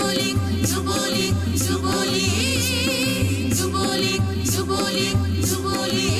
Zubolik, Zubolik, Zubolik, Zubolik, Zubolik, Zubolik,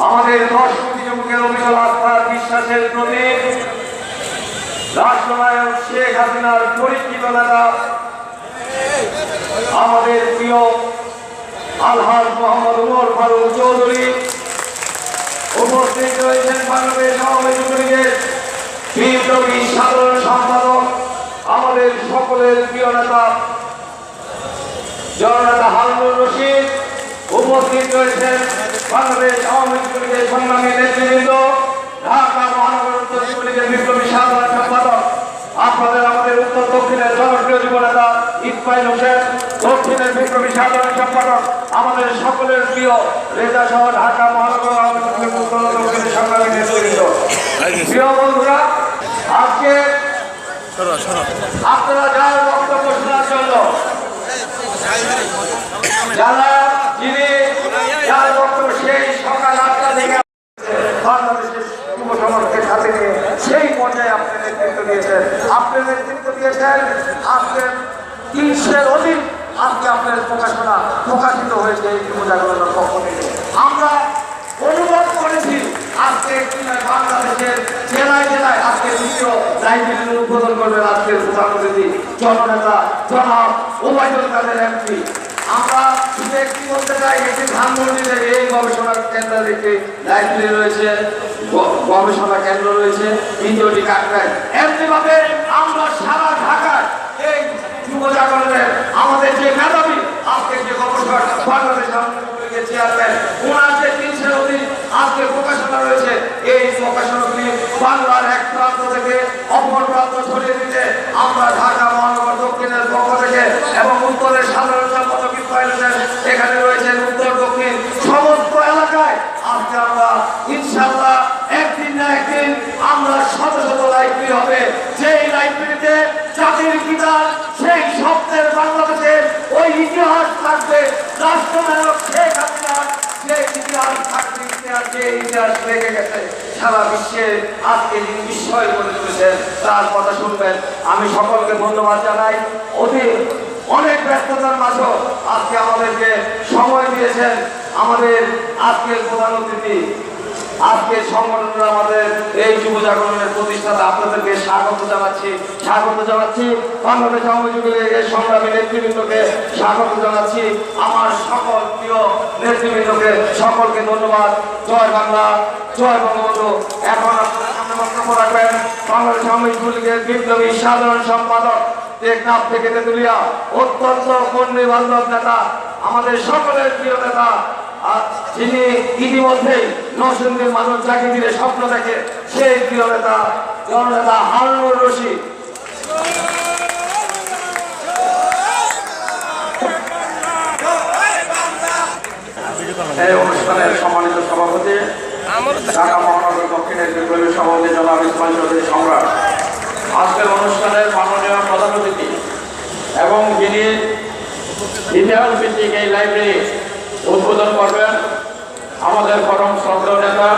আমাদের কোটি যুবকের অবিচল আস্থার বিশ্বাসের প্রতীক, রাষ্ট্রনায়ক শেখ হাসিনার পরিচিত নেতা, আমাদের প্রিয় আলহাজ মোহাম্মদ উমর ফারুক চৌধুরী উপস্থিত রয়েছেন বাংলাদেশ আওয়ামী লীগের বিপ্লবী সাধারণ সম্পাদক, আমাদের সকলের প্রিয় নেতা, জননেতা হারুনুর রশিদ, উপস্থিত রয়েছেন বাংলাদেশ আওয়ামী সংগ্রামী নেতৃবৃন্দ, ঢাকা মহানগর উত্তর যুবলীগের বিপ্লবী সাধারণ সম্পাদক, আপনাদের আমাদের উত্তর দক্ষিণের জনপ্রিয় যুবনেতা ইসমাইল হোসেন, দক্ষিণের বিপ্লবী সাধারণ সম্পাদক আমাদের সকলের প্রিয় রেজা সহ ঢাকা মহানগর উত্তর দক্ষিণের সংগ্রামী নেতৃবৃন্দ। প্রিয় বন্ধুরা, আজকে আপনারা যার বক্তব্য শোনার জন্য, যারা যিনি যার বক্তব্য সেই সকাল আটটা থেকে বাংলাদেশের যুব সমাজকে সাথে নিয়ে সেই পর্যায়ে আপনি নেতৃত্ব দিয়েছেন আপনি নেতৃত্ব দিয়েছেন আপনার তিনশের অধিক আজকে আপনার প্রকাশনা প্রকাশিত হয়েছে এই যুব জাগরণের পক্ষ থেকে। আমরা অনুভব করেছি আজকে বাংলাদেশের জেলায় জেলায় আজকে দ্বিতীয় লাইব্রেরির উদ্বোধন করবেন আজকের প্রধান অতিথি জননেতা, জনাব ওবায়দুল কাদের এমপি। আমরা শুধু একটি বলতে চাই, একটি ধানমন্ডিতে এই গবেষণা কেন্দ্রের একটি লাইব্রেরি রয়েছে গবেষণা কেন্দ্র রয়েছে, দ্বিতীয়টি কাকরায় এমনিভাবে আমরা সারা ঢাকায় এই যুব জাগরণের আমাদের যে মেধাবী আজকে যে গবেষণা বাংলাদেশ আওয়ামী লীগের চেয়ারম্যান ওনার যে তিনশের অধিক আজকে প্রকাশনা রয়েছে এই প্রকাশনাগুলি বাংলার এক প্রান্ত থেকে অপর প্রান্ত ছড়িয়ে দিতে আমরা ঢাকা, মহানগর, দক্ষিণের পক্ষ থেকে এবং উত্তরের সাধারণ সম্পাদক ইসমাইল এখানে রয়েছেন উত্তর, দক্ষিণ সমস্ত এলাকায়। আজকে আমরা ইনশাল্লাহ একদিন না একদিন আমরা শত শত লাইব্রেরি হবে। যেই লাইব্রেরিতে জাতির পিতা সেই শব্দের বাংলাদেশের ওই ইতিহাস থাকবে। রাষ্ট্রনায়ক শেখ হাসিনার যে ইতিহাস থাকবে, ইতিহাস যে ইতিহাস রেখে গেছে। সারা বিশ্বে আজকে যিনি বিস্ময় করে তুলেছেন, তার কথা শুনবেন। আমি সকলকে ধন্যবাদ জানাই। অতি অনেক ব্যস্ততার মাঝেও আজকে আমাদেরকে সময় দিয়েছেন আমাদের আজকের প্রধান অতিথি। আজকে সংগঠনের আমাদের এই যুব জাগরণের প্রতিষ্ঠাতা আপনাদেরকে স্বাগত জানাচ্ছি। স্বাগত জানাচ্ছি বাংলাদেশ আওয়ামী এই সংগ্রামী নেতৃবৃন্দকে স্বাগত জানাচ্ছি। আমার নেতৃবৃন্দকে সকলকে ধন্যবাদ। জয় বাংলা, জয় বঙ্গবন্ধু। এখন আপনাদের সামনে বক্তব্য রাখবেন বাংলাদেশ আওয়ামী যুবলীগের বিপ্লবী সাধারণ সম্পাদক টেকনাফ থেকে তেতুলিয়া, অত্যন্ত কর্মী বান্ধব নেতা, আমাদের সকলের প্রিয় নেতা। যিনি ইতিমধ্যেই নরসিংদীর মানুষ যাকে দিলে স্বপ্ন দেখে, সেই প্রিয় নেতা, জননেতা হারুনুর রশিদ। এই অনুষ্ঠানের সম্মানিত সভাপতি ঢাকা মহানগর দক্ষিণের বিপ্লবী সভাপতি জনাব ইসমাইল চৌধুরী সম্রাট। আজকের অনুষ্ঠানের মাননীয় প্রধান অতিথি এবং যিনি ইতিহাস ভিত্তিক এই লাইব্রেরি উদ্বোধন করবেন আমাদের পরম শ্রদ্ধ নেতা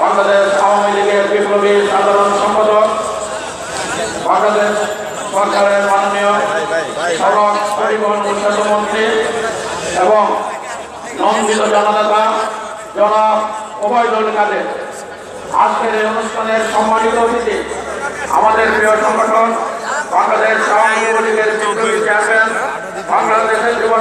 বাংলাদেশ আওয়ামী লীগের বিপ্লবী সাধারণ সম্পাদক বাংলাদেশ সরকারের মাননীয় সড়ক পরিবহন উন্নত মন্ত্রী এবং নন্দিত জননেতা জনাব ওবায়দুল কাদের আজকের এই অনুষ্ঠানের সম্মানিত অতিথি আমাদের প্রিয় সংগঠন বাংলাদেশ আওয়ামী লীগের চেয়ারম্যান বাংলাদেশের যুব